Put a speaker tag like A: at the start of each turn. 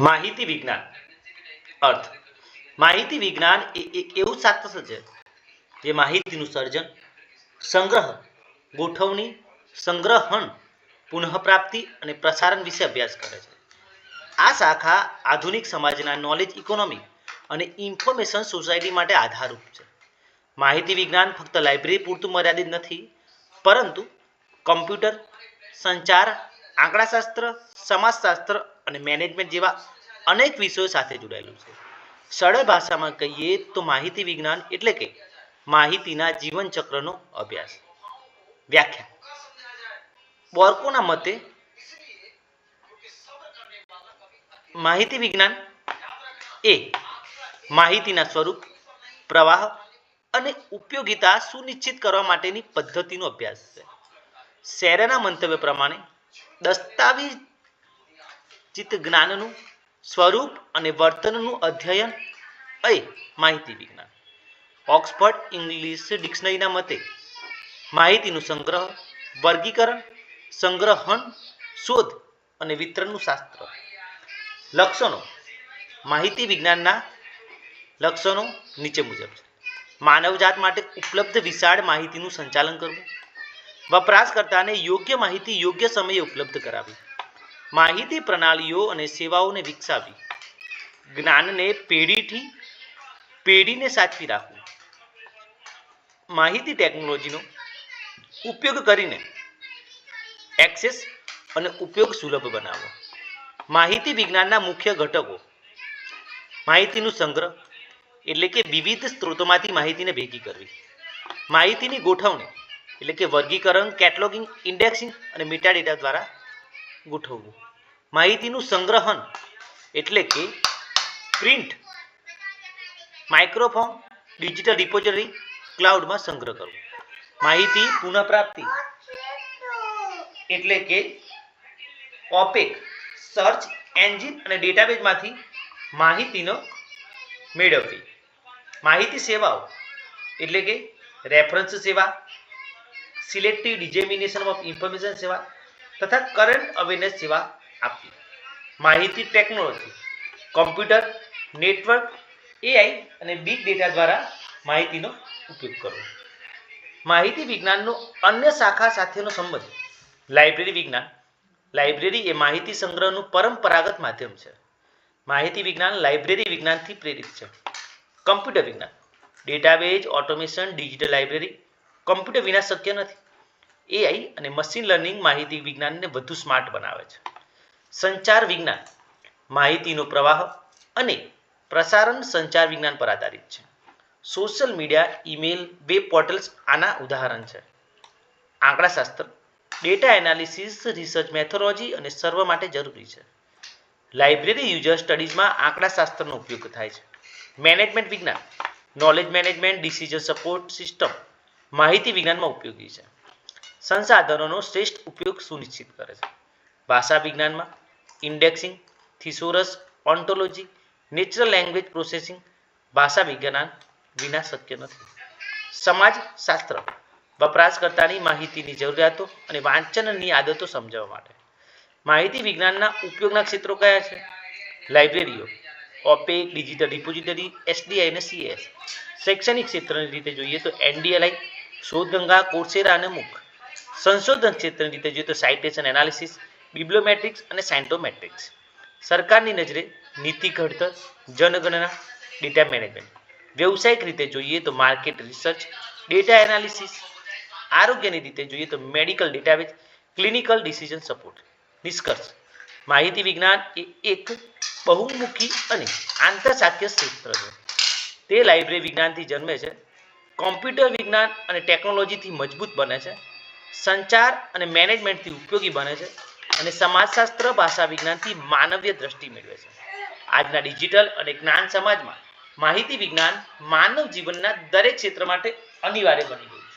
A: માહિતી વિજ્ઞાન. અર્થ. માહિતી વિજ્ઞાન એ એક એવું શાસ્ત્ર છે જે માહિતીનું સર્જન, સંગ્રહ, ગોઠવણી, સંગ્રહણ, પુનઃપ્રાપ્તિ અને પ્રસારણ વિશે અભ્યાસ કરે છે. આ શાખા આધુનિક સમાજના નોલેજ ઇકોનોમી અને ઇન્ફોર્મેશન સોસાયટી માટે આધારરૂપ છે. માહિતી વિજ્ઞાન ફક્ત લાઇબ્રેરી પૂરતું મર્યાદિત નથી, પરંતુ કમ્પ્યુટર સંચાર, આંકડાશાસ્ત્ર, સમાજશાસ્ત્ર અને મેનેજમેન્ટ જેવા અનેક વિષયો સાથે જોડાયેલું છે. સરળ ભાષામાં કહીએ તો માહિતી વિજ્ઞાન એટલે કે માહિતીના જીવનચક્રનો અભ્યાસ. વ્યાખ્યા. બોર્કોના મતે માહિતી વિજ્ઞાન એ માહિતીના સ્વરૂપ, પ્રવાહ અને ઉપયોગિતા સુનિશ્ચિત કરવા માટેની પદ્ધતિનો અભ્યાસ છે. શેરેના મંતવ્ય પ્રમાણે દસ્તાવેજીત જ્ઞાનનું સ્વરૂપ અને વર્તનનું અધ્યયન. એ માહિતી વિજ્ઞાન. ઓક્સફર્ડ ઇંગ્લિશ ડિક્શનરીના મતે માહિતીનું સંગ્રહ, વર્ગીકરણ, સંગ્રહણ, શોધ અને વિતરણનું શાસ્ત્ર. લક્ષણો. માહિતી વિજ્ઞાનના લક્ષણો નીચે મુજબ છે. માનવજાત માટે ઉપલબ્ધ વિશાળ માહિતીનું સંચાલન કરવું. વપરાશકર્તાને યોગ્ય માહિતી યોગ્ય સમયે ઉપલબ્ધ કરાવવી. માહિતી પ્રણાલીઓ અને સેવાઓને વિકસાવી. જ્ઞાનને પેઢીથી પેઢીને સાચવી રાખવું. માહિતી ટેકનોલોજીનો ઉપયોગ કરીને એક્સેસ અને ઉપયોગ સુલભ બનાવવો માહિતી વિજ્ઞાનના મુખ્ય ઘટકો. માહિતીનું સંગ્રહ એટલે કે વિવિધ સ્ત્રોતોમાંથી માહિતીને ભેગી કરવી. માહિતીની ગોઠવણી એટલે કે વર્ગીકરણ કેટલોગિંગ ઇન્ડેક્સિંગ અને મેટાડેટા દ્વારા ગોઠવવું. માહિતીનું સંગ્રહણ એટલે કે પ્રિન્ટ. માઇક્રોફોન, ડિજિટલ રિપોઝિટરી, ક્લાઉડમાં સંગ્રહ કરવો. માહિતી પુનઃપ્રાપ્તિ એટલે કે ઓપેક, સર્ચ એન્જિન અને ડેટાબેઝમાંથી માહિતીનો મેળવવી. માહિતી સેવાઓ એટલે કે રેફરન્સ સેવા, સિલેક્ટિવ ડિઝેમિનેશન ઓફ ઇન્ફોર્મેશન સેવા તથા કરંટ અવેરનેસ સેવા આપવી. માહિતી ટેકનોલોજી કોમ્પ્યુટર નેટવર્ક એઆઈ અને બિગ ડેટા દ્વારા માહિતીનો ઉપયોગ કરવો. માહિતી વિજ્ઞાનનો અન્ય શાખા સાથેનો સંબંધ લાઇબ્રેરી વિજ્ઞાન. લાઇબ્રેરી એ માહિતી સંગ્રહનું પરંપરાગત માધ્યમ છે. માહિતી વિજ્ઞાન લાઇબ્રેરી વિજ્ઞાનથી પ્રેરિત છે. કમ્પ્યુટર વિજ્ઞાન database automation digital library computer વિના શક્ય નથી. એઆઈ અને મશીન લર્નિંગ માહિતી વિજ્ઞાનને વધુ સ્માર્ટ બનાવે છે. સંચાર વિજ્ઞાન, માહિતીનો પ્રવાહ અને પ્રસારણ સંચાર વિજ્ઞાન પર આધારિત છે. Social media email web portals આના ઉદાહરણ છે. આંકડાશાસ્ત્ર ડેટા એનાલિસિસ રિસર્ચ મેથોલોજી અને સર્વ માટે જરૂરી છે. લાઇબ્રેરી યુઝર સ્ટડીઝમાં આંકડાશાસ્ત્રનો ઉપયોગ થાય છે. મેનેજમેન્ટ વિજ્ઞાન knowledge management decision support system માહિતી વિજ્ઞાનમાં ઉપયોગી છે. સંસાધનોનો શ્રેષ્ઠ ઉપયોગ સુનિશ્ચિત કરે છે. ભાષા વિજ્ઞાનમાં indexing thesaurus ontology natural language processing ભાષા વિજ્ઞાન વિના શક્ય નથી. સમાજ શાસ્ત્ર, વપરાશકર્તાની માહિતીની જરૂરિયાતો અને વાંચનની આદતો સમજાવવા માટે. માહિતી વિજ્ઞાનના ઉપયોગના ક્ષેત્રો કયા છે? લાઇબ્રેરીઓ, ઓપેક, ડિજિટલ ડિપોઝિટરી એસડીઆઈ અને સીએસ શૈક્ષણિક ક્ષેત્રની રીતે જોઈએ તો એનડીએલઆઈ, શોધગંગા, કોર્સેરા અને મુક સંશોધન ક્ષેત્રની રીતે જોઈએ તો સાઇટેશન એનાલિસિસ બિબ્લોમેટ્રિક્સ અને સાયન્ટોમેટ્રિક્સ સરકારની નજરે નીતિ ઘડતર, જનગણના ડેટા મેનેજમેન્ટ વ્યવસાયિક રીતે જોઈએ તો માર્કેટ રિસર્ચ ડેટા એનાલિસિસ આરોગ્યની રીતે જોઈએ તો medical database clinical decision support નિષ્કર્ષ, માહિતી વિજ્ઞાન એ એક બહુમુખી અને આંતરશાખીય ક્ષેત્ર છે. તે લાઇબ્રેરી વિજ્ઞાનથી જન્મે છે કોમ્પ્યુટર વિજ્ઞાન અને ટેકનોલોજીથી મજબૂત બને છે સંચાર અને મેનેજમેન્ટથી ઉપયોગી બને છે અને સમાજશાસ્ત્ર ભાષા વિજ્ઞાનથી માનવીય દ્રષ્ટિ મેળવે છે. આજના ડિજિટલ અને જ્ઞાન સમાજમાં માહિતી વિજ્ઞાન માનવ જીવનના દરેક ક્ષેત્ર માટે અનિવાર્ય બની ગયું